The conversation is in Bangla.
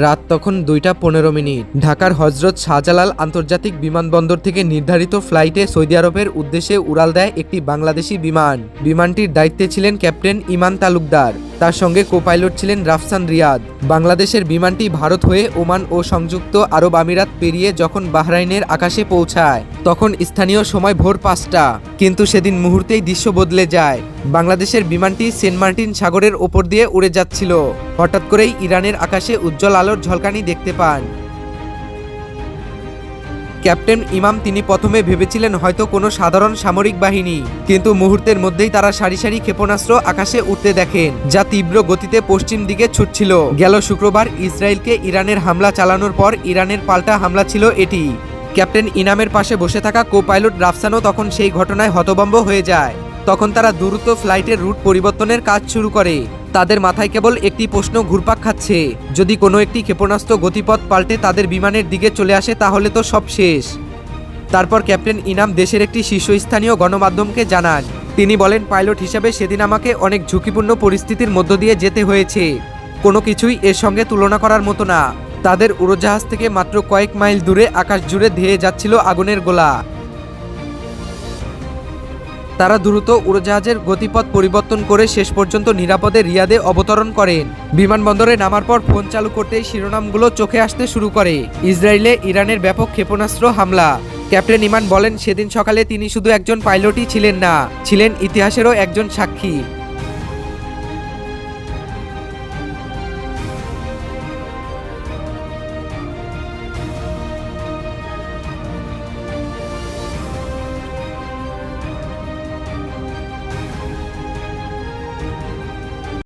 রাত তখন দুইটা পনেরো মিনিট। ঢাকার হজরত শাহজালাল আন্তর্জাতিক বিমানবন্দর থেকে নির্ধারিত ফ্লাইটে সৌদি আরবের উদ্দেশ্যে উড়াল দেয় একটি বাংলাদেশি বিমান। বিমানটির দায়িত্বে ছিলেন ক্যাপ্টেন ইমান তালুকদার। তার সঙ্গে কোপাইলট ছিলেন রাফসান রিয়াদ। বাংলাদেশের বিমানটি ভারত হয়ে ওমান ও সংযুক্ত আরব আমিরাত পেরিয়ে যখন বাহরাইনের আকাশে পৌঁছায়, তখন স্থানীয় সময় ভোর পাঁচটা। কিন্তু সেদিন মুহূর্তেই দৃশ্য বদলে যায়। বাংলাদেশের বিমানটি সেন্ট মার্টিন সাগরের ওপর দিয়ে উড়ে যাচ্ছিল। হঠাৎ করেই ইরানের আকাশে উজ্জ্বল আলোর ঝলকানি দেখতে পান। ক্যাপ্টেন ইমাম তিনি প্রথমে ভেবেছিলেন হয়তো কোনো সাধারণ সামরিক বাহিনী, কিন্তু মুহূর্তের মধ্যেই তারা সারি সারি ক্ষেপণাস্ত্র আকাশে উঠতে দেখেন, যা তীব্র গতিতে পশ্চিম দিকে ছুটছিল। গেল শুক্রবার ইসরায়েলকে ইরানের হামলা চালানোর পর ইরানের পাল্টা হামলা ছিল এটি। ক্যাপ্টেন ইনামের পাশে বসে থাকা কো পাইলট রাফসানও তখন সেই ঘটনায় হতবম্ব হয়ে যায়। তখন তারা দ্রুত ফ্লাইটের রুট পরিবর্তনের কাজ শুরু করে। তাদের মাথায় কেবল একটি প্রশ্ন ঘুরপাক খাচ্ছে। যদি কোনো একটি ক্ষেপণাস্ত্র গতিপথ পাল্টে তাদের বিমানের দিকে চলে আসে তাহলে তো সব শেষ। তারপর ক্যাপ্টেন ইনাম দেশের একটি শীর্ষস্থানীয় গণমাধ্যমকে জানান, তিনি বলেন, পাইলট হিসেবে সেদিন আমাকে অনেক ঝুঁকিপূর্ণ পরিস্থিতির মধ্য দিয়ে যেতে হয়েছে। কোনো কিছুই এর সঙ্গে তুলনা করার মতো না। তাদের উড়োজাহাজ থেকে মাত্র কয়েক মাইল দূরে আকাশ জুড়ে ধেয়ে যাচ্ছিল আগুনের গোলা। তারা দ্রুত উড়োজাহাজের গতিপথ পরিবর্তন করে শেষ পর্যন্ত নিরাপদে রিয়াদে অবতরণ করেন। বিমানবন্দরে নামার পর ফোন চালু করতেই শিরোনামগুলো চোখে আসতে শুরু করে। ইসরায়েলে ইরানের ব্যাপক ক্ষেপণাস্ত্র হামলা। ক্যাপ্টেন ইমান বলেন, সেদিন সকালে তিনি শুধু একজন পাইলটই ছিলেন না, ছিলেন ইতিহাসেরও একজন সাক্ষী।